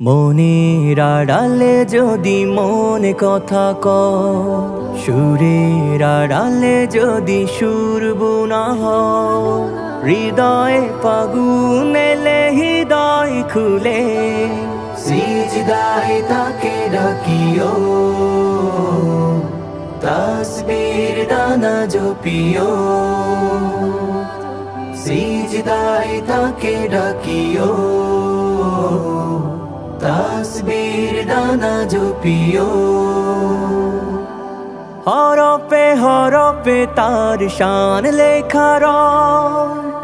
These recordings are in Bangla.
মনের আড়ালে যদি মনে কথা ক সুরের আড়ালে যদি সুর বুনা হৃদয়ে ফাগুন এলে হৃদয় খুলে, সিজদায় তাকে ডাকিও, তসবির দানা জপিও, সিজদায় তাকে ডাকিও। তসবির দানা জপিও। হরপে হরপে তার শান লেখার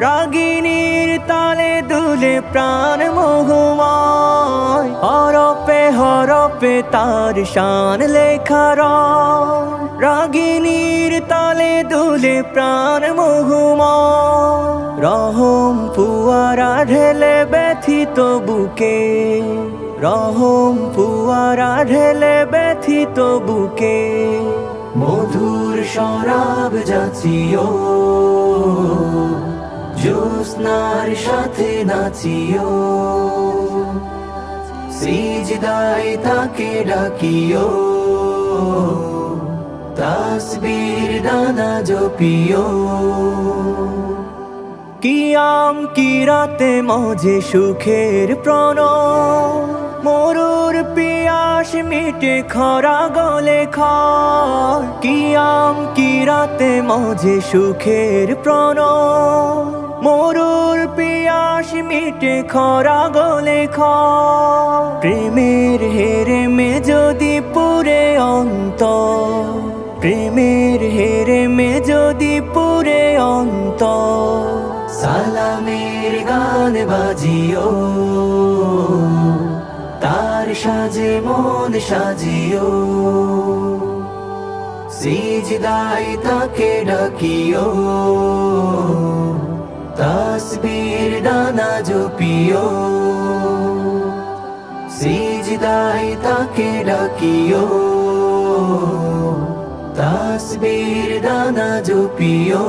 রাগিনীর তালে দুলে প্রাণ মোহময়। হরপে হরপে তার শান লেখার রাগিনীর তালে দুলে প্রাণ মোহময়। রহম পুয়ারা ঢেলে ব্যথিত বুকে। রহম পুয়ারা ঢেলে ব্যথিত বুকে, মধুর শরাব যাচিও, জ্যোৎস্নার সাথে নাচিও সিজদায় তাকে ডাকিও, তাসবীর দানা জপিও। কিয়াম কিরাতে মজে সুখের প্রণ মরুর পিয়াস মিটে খরা গলে খর কিয়াম কিরাতে মজে সুখের প্রণ মরুর পিয়াস মিটে খরা গলে খর প্রেমের হেরে মে যদি পুরে অন্ত প্রেমের হেরে মে যদি পুরে অন্ত সালামের গান বাজিও। সাজে মন সাজিও। সিজদাই তাকে ডাকিও। তসবির দানা জপিও। সিজদাই তাকে ডাকিও। তসবির দানা জপিও।